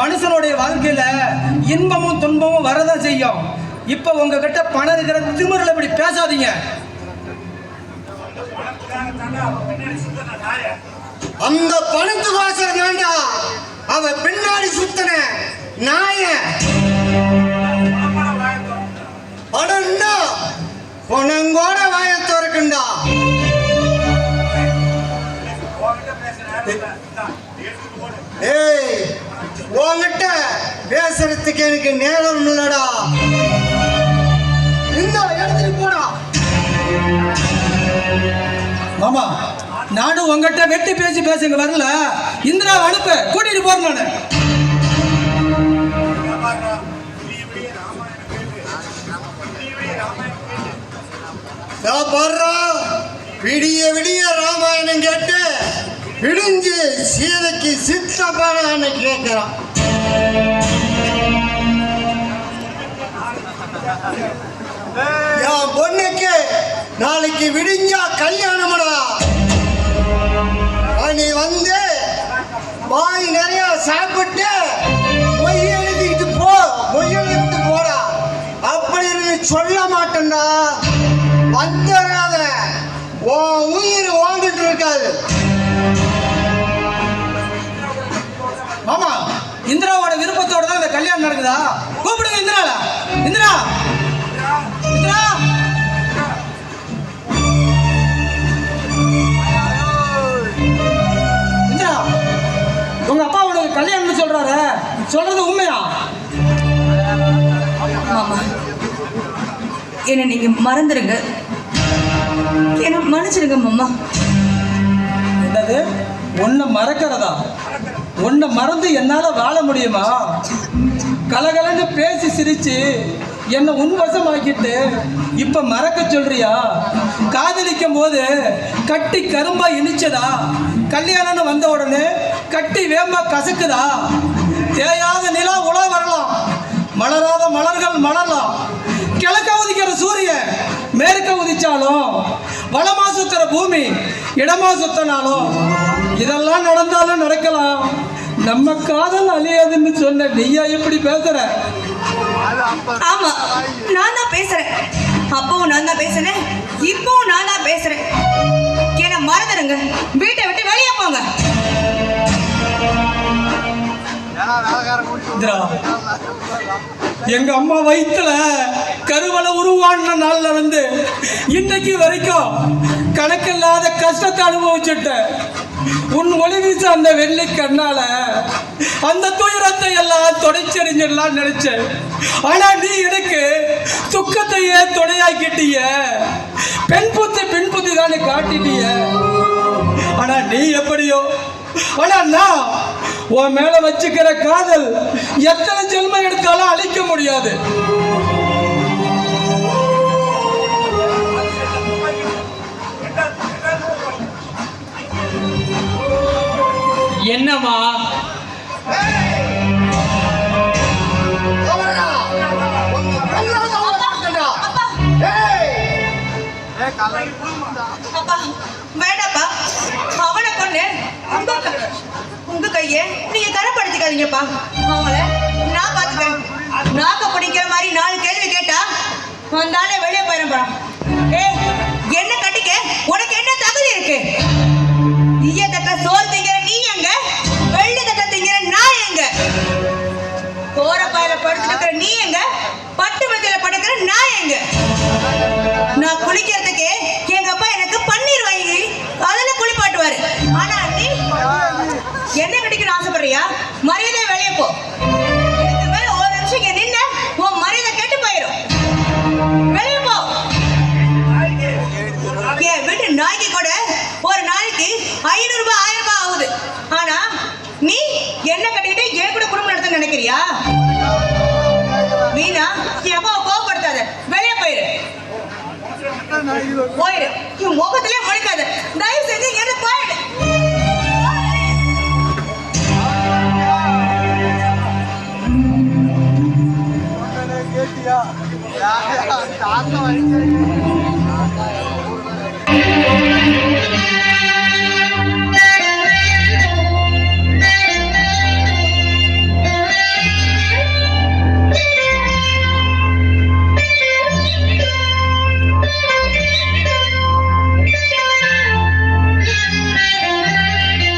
மனுஷனுடைய வாழ்க்கையில இன்பமும் துன்பமும் வரதான் செய்யும். இப்ப உங்ககிட்ட பணம் இருக்கிற திமிரில் இப்படி பேசாதீங்க. அந்த பணத்துக்கோசரம் வேண்டா அவ பின்னாடி சுத்தன நாய. பணம்டா பணங்கோட வாய திறக்குண்டா. ஏய் பேசுறதுக்கு எனக்கு நேரம் இல்லடா. இந்த எடுத்துட்டு போடா. மாமா நானும் உங்ககிட்ட வெட்டி பேசி பேசுங்க வரல. இந்திரா அனுப்பு கூட்டிட்டு போறேன் நானு. விடிய விடிய ராமாயணம் கேட்டு விடிஞ்சு சீதைக்கு சித்தப்பான கேட்கிறான். என் பொண்ணுக்கு நாளைக்கு விடிஞ்சா கல்யாணம்டா. நீ வந்து வாய் நிறைய சாப்பிட்டு மொய் எழுதிட்டு போ மொய் எழுதிட்டு போடா. அப்படின்னு சொல்ல மாட்டேன்டா. வந்துடாத உன் உயிர் வாழ்ந்துட்டு இருக்காது. மாமா இந்திராவோட விருப்பத்தோட தான் இந்த கல்யாணம் நடக்குதா? கூப்பிடுங்க இந்திரால இந்திரா! இந்திரா! இந்திரா! உங்க அப்பா உனக்கு கல்யாணம்னு சொல்றாரு? சொல்றது உண்மையா? மாமா என்னை நீங்க மறந்துடுங்க என்ன மன்னிச்சிடுங்க மாமா. என்னது? உன்னை மறக்கிறதா? உன்னை மறந்து என்னால் வாழ முடியுமா? கலகலன்னு பேசி சிரிச்சு என்னை உன்வசமாக்கிட்டு இப்போ மறக்க சொல்றியா? காதலிக்கும் போது கட்டி கரும்பா இனிச்சதா? கல்யாணம்னு வந்த உடனே கட்டி வேம்பா கசக்குதா? தேயாத நிலா உலா வரலாம். மலராத மலர்கள் மலரலாம். கிழக்க உதிக்கிற சூரியன் மேற்க உதிச்சாலும் வளமா சுத்துற பூமி இடமா சுத்தினாலும் இதெல்லாம் நடந்தாலும் நடக்கலாம். நம்ம காதல் அழியாதுன்னு சொன்ன நீயா எப்படி பேசுற? ஆமா நான் தான் பேசுறேன். அப்பவும் நான் தான் பேசுறேன். இப்பவும் நான் தான் பேசுறேன். என்ன மறந்துடுங்க. வீட்டை விட்டு வெளியே போங்க. எங்க அம்மா வயித்துல கருவலை உருவான நாள்ல இருந்து இன்னைக்கு வரைக்கும் கணக்கில்லாத கஷ்டத்தை அனுபவிச்சுட்டேன். உன் ஒளி வீச அந்த வெள்ளி கண்ணால அந்த துயரத்தை எல்லாம் தொடைச்செறிஞ்சிடலாம் நினைச்சேன். ஆனா நீ எனக்கு துக்கத்தையே துணையாக்கிட்டிய. பெண் புத்தி பெண் புத்தி தானே காட்டிட்டிய. ஆனா நீ எப்படியோ? ஆனா நான் உன் மேல வச்சுக்கிற காதல் எத்தனை ஜென்மம் எடுத்தாலும் அழிக்க முடியாது. என்னம்மா? அவரா, வேண்டாப்பா. அவனை கொண்டு உங்க க- கைய நீங்க கரப்படுத்திக்காதீங்கப்பா. அவங்கள நான் பாத்துக்கிறேன் நாக்க பிடிக்கிற மாதிரி நாலு கேள்வி கேட்டா வந்தாலே வெளியே போயிடும் ஏய் என்ன கட்டிக்க? உனக்கு என்ன இருக்கிற நான் எங்க? நான் குளிக்கிறதுக்கு எங்க அப்பா எனக்கு பன்னீர் வாங்கி அதுல குளிப்பாட்டுவாரு. ஆனா நீ என்ன கிடைக்கணும் ஆசைப்படுறியா? மரியாதை வெளியே போ. ஒரு நிமிஷம் இங்க நின்ன உன் மரியாதை கெட்டு போயிடும் வெளியே போ. என் வீட்டு நாய்க்கு கூட ஒரு நாளைக்கு ஐநூறு ரூபாய் ஆயிரம் ரூபாய் ஆகுது. ஆனா நீ என்ன கட்டிக்கிட்டு என் கூட குடும்பம் நடத்த நினைக்கிறியா? வீணா எவ்வளோ போயிரு என் முகத்திலே முழிக்காத. தயவு செஞ்சு என்ன போயிடு. கேட்டியா?